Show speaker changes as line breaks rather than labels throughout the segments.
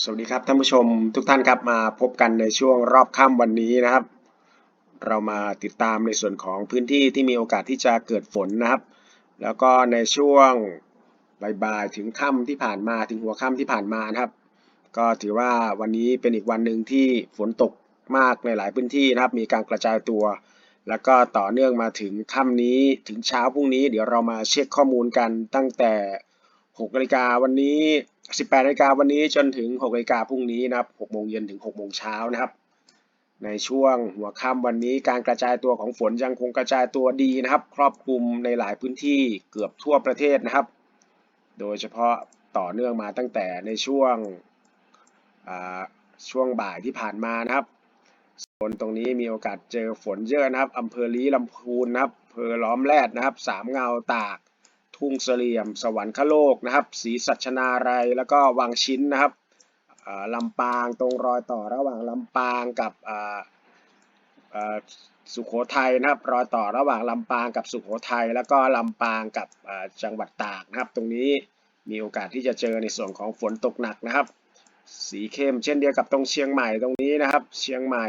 สวัสดีครับท่านผู้ชมทุกท่านครับมาพบกันในช่วงรอบค่ำวันนี้นะครับ เรามาติดตามในส่วนของพื้นที่ที่มีโอกาสที่จะเกิดฝนนะครับ แล้วก็ในช่วงบ่ายๆถึงค่ำที่ผ่านมาถึงหัวค่ำที่ผ่านมานะครับ ก็ถือว่าวันนี้เป็นอีกวันหนึ่งที่ฝนตกมากในหลายพื้นที่นะครับ มีการกระจายตัว แล้วก็ต่อเนื่องมาถึงค่ำนี้ถึงเช้าพรุ่งนี้ เดี๋ยวเรามาเช็คข้อมูลกันตั้งแต่ 6นาฬิกาวันนี้ 18นาฬิกาวันนี้จนถึง6นาฬิกาพรุ่งนี้นะครับ6โมงเย็นถึง6โมงเช้านะครับ ในช่วงหัวค่ำวันนี้การกระจายตัวของฝนยังคงกระจายตัวดีนะครับ ครอบคลุมในหลายพื้นที่เกือบทั่วประเทศนะครับ โดยเฉพาะต่อเนื่องมาตั้งแต่ในช่วงช่วงบ่ายที่ผ่านมานะครับโซนตรงนี้มีโอกาสเจอฝนเยอะนะครับอำเภอลีลำพูนนะครับอำเภอล้อมแรดนะครับ สามเงาตาก ทุ่งเสลี่ยม สวรรคโลกนะครับศรีสัชนาลัยแล้วก็วังชิ้นนะครับลำปางตรงรอยต่อระหว่างลำปางกับสุโขทัยนะครับ รอยต่อระหว่างลำปางกับสุโขทัยแล้วก็ลำปางกับจังหวัดตากนะครับ ตรงนี้มีโอกาสที่จะเจอในส่วนของฝนตกหนักนะครับ สีเข้มเช่นเดียวกับตรงเชียงใหม่ตรงนี้นะครับ เชียงใหม่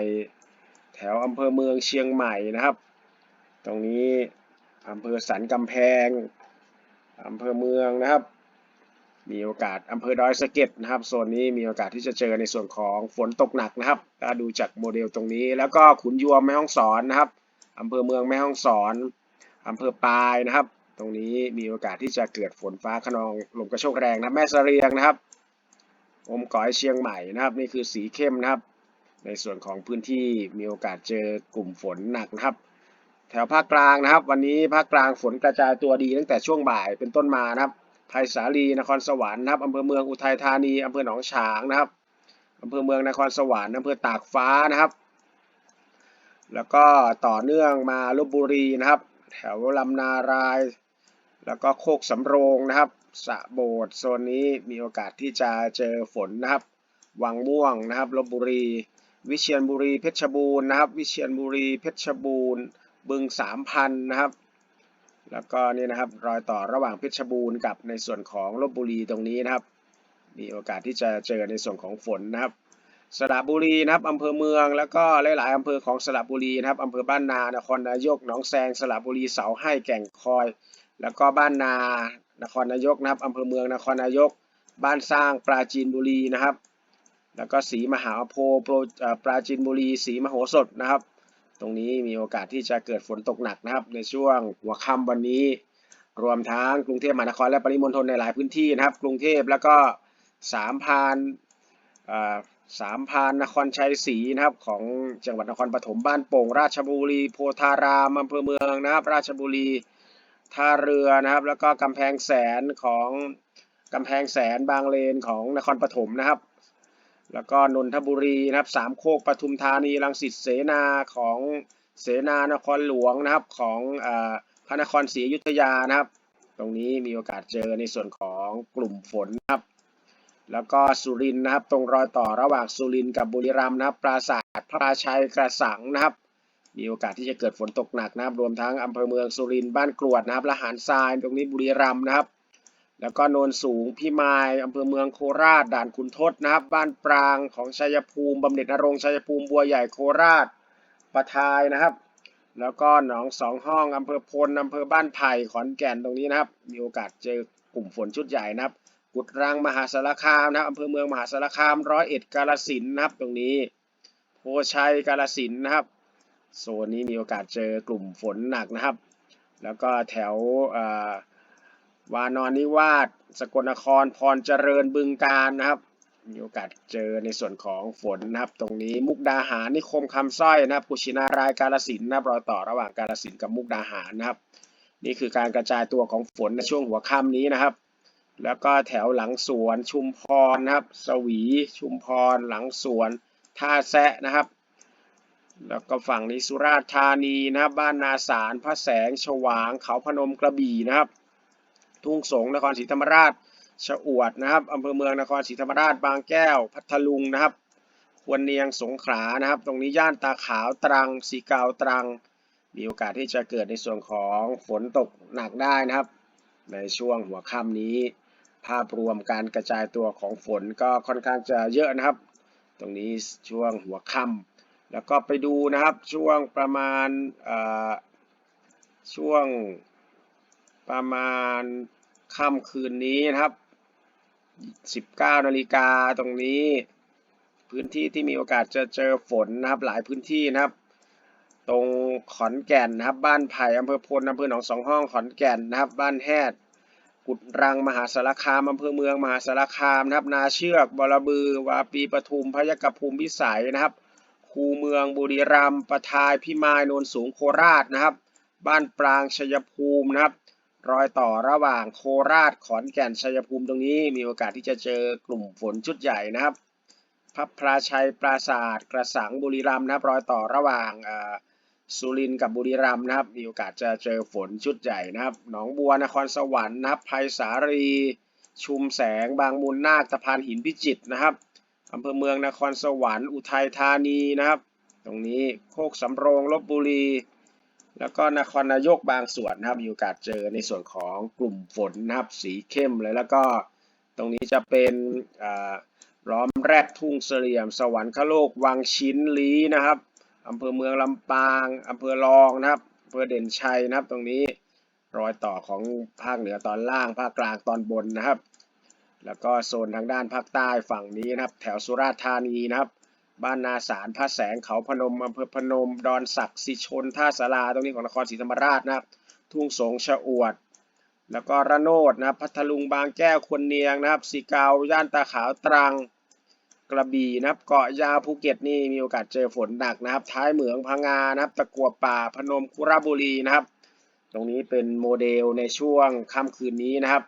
แถวอำเภอเมืองเชียงใหม่นะครับ ตรงนี้อำเภอสันกำแพง อำเภอเมืองนะครับ มีโอกาสอำเภอดอยสะเก็ดนะครับโซนนี้มีโอกาสที่จะเจอในส่วนของฝนตกหนักนะครับถ้าดูจากโมเดลตรงนี้ แล้วก็ขุนยวมแม่ฮ่องสอนนะครับอำเภอเมืองแม่ฮ่องสอนอำเภอปายนะครับ ตรงนี้มีโอกาสที่จะเกิดฝนฟ้าขนองลมกระโชกแรงนะแม่เสรียงนะครับอมก๋อยเชียงใหม่นะครับ นี่คือสีเข้มนะครับ ในส่วนของพื้นที่มีโอกาสเจอกลุ่มฝนหนักนะครับ แถวภาคกลางนะครับ วันนี้ภาคกลางฝนกระจายตัวดีตั้งแต่ช่วงบ่ายเป็นต้นมานะครับไผ่สาลีนครสวรรค์นะครับอำเภอเมืองอุทัยธานีอำเภอหนองฉางนะครับอำเภอเมืองนครสวรรค์อำเภอตากฟ้านะครับ แล้วก็ต่อเนื่องมาลบบุรีนะครับ แถวลำนาราย แล้วก็โคกสำโรงนะครับสะโบดโซนนี้มีโอกาสที่จะเจอฝนนะครับ วังม่วงนะครับลบบุรี วิเชียรบุรีเพชรบูรณ์นะครับ วิเชียรบุรีเพชรบูรณ์ บึงสามพันนะครับ แล้วก็นี่นะครับรอยต่อระหว่างเพชรบูรณ์กับในส่วนของลบบุรีตรงนี้นะครับ มีโอกาสที่จะเจอในส่วนของฝนนะครับสระบุรีนะครับอำเภอเมืองแล้วก็หลาย ๆ อำเภอของสระบุรีนะครับอำเภอบ้านนานครนายกหนองแซงสระบุรีเสาให้แก่งคอย แล้วก็บ้านนานครนายกนะครับอำเภอเมืองนครนายก บ้านสร้างปราจีนบุรีนะครับ แล้วก็สีมหาโพธิ์ปราจีนบุรีสีมโหสถนะครับ รงนี้มีโอกาสที่จะเกิดฝนตกหนักนะครับ ในช่วงหัวค่ำวันนี้ รวมทั้งกรุงเทพมหานครและปริมณฑลในหลายพื้นที่นะครับ กรุงเทพแล้วก็สามพานสามพานนครชัยศรีนะครับของจังหวัดนครปฐมบ้านโป่ง ราชบุรีโพธารามอำเภอเมืองนะครับ ราชบุรีท่าเรือนะครับ แล้วก็กำแพงแสนของกำแพงแสนบางเลนของนครปฐมนะครับ แล้วก็นนทบุรีนะครับสามโคกปทุมธานีรังสิตเสนาของเสนานครหลวงนะครับของพระนครศรีอยุธยานะครับ ตรงนี้มีโอกาสเจอในส่วนของกลุ่มฝนนะครับ แล้วก็สุรินนะครับ ตรงรอยต่อระหว่างสุรินกับบุรีรัมย์นะครับ ปราสาทพระราชัยกระสังนะครับ มีโอกาสที่จะเกิดฝนตกหนักนะครับ รวมทั้งอำเภอเมืองสุรินทร์บ้านกรวดนะครับละหารทรายตรงนี้บุรีรัมย์นะครับ แล้วก็โนนสูงพิมายอำเภอเมืองโคราช ด่านขุนทดนะครับ บ้านปรางของชัยภูมิบำเหน็จนรงชัยภูมิบัวใหญ่โคราชปะทายนะครับ แล้วก็หนองสองห้องอำเภอพลอำเภอบ้านไผ่ขอนแก่นตรงนี้นะครับ มีโอกาสเจอกลุ่มฝนชุดใหญ่นะครับ กุดรังมหาสารคามนะครับอำเภอเมืองมหาสารคามร้อยเอ็ดกาลสินนะครับตรงนี้โพชัยกาลสินนะครับโซนนี้มีโอกาสเจอกลุ่มฝนหนักนะครับ แล้วก็แถว วานอนนิวาสสกลนครพรเจริญบึงการนะครับ มีโอกาสเจอในส่วนของฝนนะครับ ตรงนี้มุกดาหารนิคมคำสร้อยนะครับกุชินารายกาลสินนะครับรอยต่อระหว่างกาลสินกับมุกดาหารนะครับ นี่คือการกระจายตัวของฝนในช่วงหัวค่ำนี้นะครับ แล้วก็แถวหลังสวนชุมพรนะครับ สวีชุมพรหลังสวนท่าแซะนะครับแล้วก็ฝั่งนี้สุราษฎร์ธานีนะครับบ้านนาสารพระแสงฉวางเขาพนมกระบี่นะครับ ทุ่งสงนครศรีธรรมราชชะอวดนะครับอำเภอเมืองนครศรีธรรมราช บางแก้ว พัทลุงนะครับควรเนียงสงขลานะครับ ตรงนี้ย่านตาขาวตรังสีกาวตรัง มีโอกาสที่จะเกิดในส่วนของฝนตกหนักได้นะครับ ในช่วงหัวค่ำนี้ ภาพรวมการกระจายตัวของฝนก็ค่อนข้างจะเยอะนะครับ ตรงนี้ช่วงหัวค่ำแล้วก็ไปดูนะครับช่วงประมาณเอ่อช่วง ประมาณค่ำคืนนี้นะครับ 19นาฬิกาตรงนี้ พื้นที่ที่มีโอกาสจะเจอฝนนะครับ หลายพื้นที่นะครับ ตรงขอนแก่นนะครับ บ้านไผ่อำเภอพลอำเภอหนองสองห้องขอนแก่นนะครับ บ้านแฮดกุดรังมหาสารคามอำเภอเมืองมหาสารคามนะครับ นาเชือกบรบือ วาปีปทุมพยกภูมิพิสัยนะครับคูเมืองบุรีรัมย์ประทายพิมายโนนสูงโคราชนะครับ บ้านปรางชัยภูมินะครับ รอยต่อระหว่างโคราชขอนแก่นชัยภูมิตรงนี้ มีโอกาสที่จะเจอกลุ่มฝนชุดใหญ่นะครับพับพราชัยปราศาสตร์กระสังบุรีรัมย์นะครับรอยต่อระหว่างสุรินทร์กับบุรีรัมย์นะครับ มีโอกาสจะเจอฝนชุดใหญ่นะครับหนองบัวนครสวรรค์นะครับไผ่สาลีชุมแสงบางมูลนาคตะพานหินพิจิตรนะครับอำเภอเมืองนครสวรรค์อุทัยธานีนะครับ ตรงนี้โคกสำโรงลบบุรี แล้วก็นครนายกบางส่วนนะครับมีโอกาสเจอในส่วนของกลุ่มฝนนะครับสีเข้มเลยแล้วก็ตรงนี้จะเป็นอ่าล้อมแรกทุ่งเสลี่ยม สวรรคโลกวังชิ้นลีนะครับอำเภอเมืองลำปางอำเภอรองนะครับอำเภอเด่นชัยนะครับ ตรงนี้รอยต่อของภาคเหนือตอนล่างภาคกลางตอนบนนะครับ แล้วก็โซนทางด้านภาคใต้ฝั่งนี้นะครับ แถวสุราษฎร์ธานีนะครับ บ้านนาสารพระแสงเขาพนมอำเภอพนม ดอนศักดิ์สิชน ท่าสาราตรงนี้ของนครศรีธรรมราชนะครับ ทุ่งสงชะอวด แล้วก็ระโนดนะพัทลุงบางแก้วควนเนียงนะครับสีเกาย่านตาขาวตรังกระบี่นะครับเกาะยาวภูเก็ตนี่มีโอกาสเจอฝนหนักนะครับ ท้ายเหมืองพังงานะครับ ตะกัวป่าพนมคุระบุรีนะครับ ตรงนี้เป็นโมเดลในช่วงค่ำคืนนี้นะครับ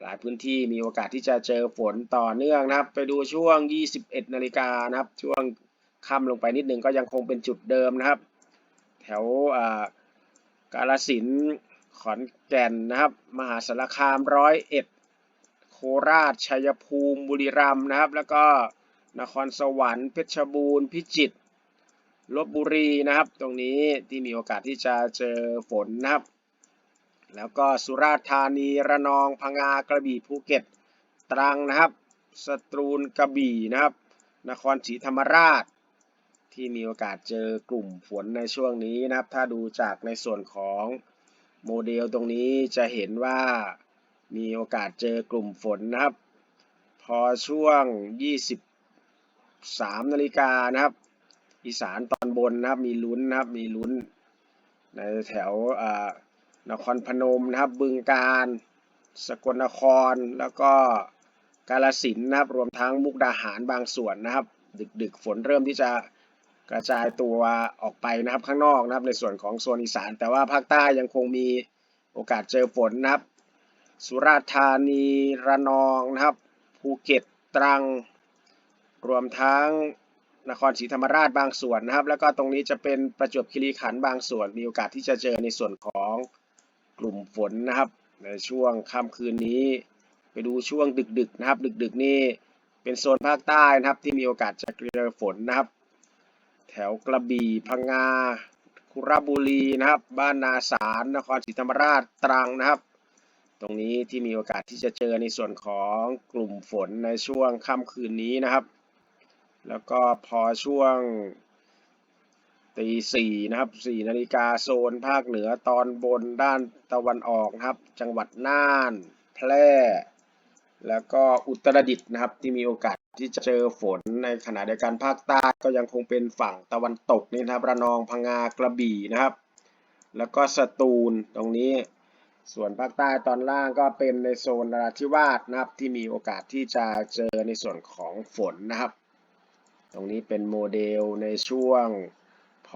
หลายพื้นที่มีโอกาสที่จะเจอฝนต่อเนื่องนะครับ ไปดูช่วง 21 นาฬิกานะครับ ช่วงค่ำลงไปนิดนึงก็ยังคงเป็นจุดเดิมนะครับ แถวอ่ากาลสินขอนแก่นนะครับ มหาสารคามร้อยเอ็ดโคราชชัยภูมิบุรีรัมย์นะครับ แล้วก็นครสวรรค์เพชรบูรณ์พิจิตรลบบุรีนะครับ ตรงนี้ที่มีโอกาสที่จะเจอฝนนะครับ แล้วก็สุราษฎร์ธานีระนองพังงากระบี่ภูเก็ต ตรังนะครับสตรูลกระบี่นะครับ นครศรีธรรมราช ที่มีโอกาสเจอกลุ่มฝนในช่วงนี้นะครับ ถ้าดูจากในส่วนของโมเดลตรงนี้จะเห็นว่ามีโอกาสเจอกลุ่มฝนนะครับ พอช่วง 23นาฬิกานะครับ อีสานตอนบนนะครับมีลุ้นนะครับมีลุ้นในแถวอ่า นครพนมนะครับบึงกาฬสกลนครแล้วก็กาฬสินนะครับรวมทั้งมุกดาหารบางส่วนนะครับ ดึกๆฝนเริ่มที่จะกระจายตัวออกไปนะครับข้างนอกนะครับในส่วนของโซนอีสาน แต่ว่าภาคใต้ยังคงมีโอกาสเจอฝนนะครับ สุราษฎร์ธานีระนองนะครับภูเก็ตตรัง รวมทั้งนครศรีธรรมราชบางส่วนนะครับ แล้วก็ตรงนี้จะเป็นประจวบคีรีขันธ์บางส่วน มีโอกาสที่จะเจอในส่วนของ ลุ่มฝนนะครับ ในช่วงค่ำคืนนี้ ไปดูช่วงดึกๆนะครับ ดึกๆนี่เป็นโซนภาคใต้นะครับ ที่มีโอกาสจะเจอฝนนะครับ แถวกระบี่พังงาคุระบุรีนะครับ บ้านนาสารนครศรีธรรมราชตรังนะครับ ตรงนี้ที่มีโอกาสที่จะเจอในส่วนของกลุ่มฝนในช่วงค่ำคืนนี้นะครับ แล้วก็พอช่วง ตีสี่นะครับสี่นาฬิกาโซนภาคเหนือตอนบนด้านตะวันออกนะครับ จังหวัดน่าน แพร่ แล้วก็อุตรดิตถ์นะครับ ที่มีโอกาสที่จะเจอฝนในขณะเดียวกันภาคใต้ก็ยังคงเป็นฝั่งตะวันตกนี่นะครับ ระนองพังงากระบี่นะครับ แล้วก็สตูลตรงนี้ ส่วนภาคใต้ตอนล่างก็เป็นในโซนนราธิวาสนะครับ ที่มีโอกาสที่จะเจอในส่วนของฝนนะครับ ตรงนี้เป็นโมเดลในช่วง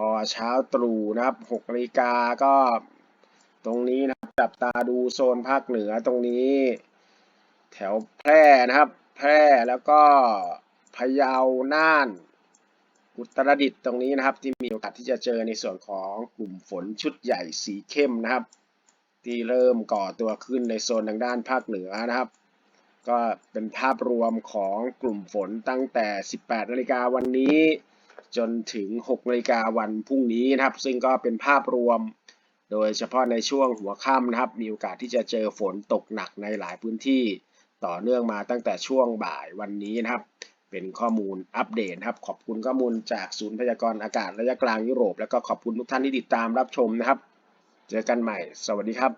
พอเช้าตรู่นะครับ6นาฬิกาก็ตรงนี้นะครับจับตาดูโซนภาคเหนือตรงนี้ แถวแพร่นะครับ แพร่แล้วก็พะเยาน่าน อุตรดิตถ์ตรงนี้นะครับ ที่มีโอกาสที่จะเจอในส่วนของกลุ่มฝนชุดใหญ่สีเข้มนะครับ ที่เริ่มก่อตัวขึ้นในโซนทางด้านภาคเหนือนะครับ ก็เป็นภาพรวมของกลุ่มฝนตั้งแต่ 18นาฬิกาวันนี้ จนถึง6นาฬิกาวันพรุ่งนี้นะครับ ซึ่งก็เป็นภาพรวม โดยเฉพาะในช่วงหัวค่ำนะครับ มีโอกาสที่จะเจอฝนตกหนักในหลายพื้นที่ ต่อเนื่องมาตั้งแต่ช่วงบ่ายวันนี้นะครับ เป็นข้อมูลอัปเดตนะครับ ขอบคุณข้อมูลจากศูนย์พยากรณ์อากาศระยะกลางยุโรป แล้วก็ขอบคุณทุกท่านที่ติดตามรับชมนะครับ เจอกันใหม่ สวัสดีครับ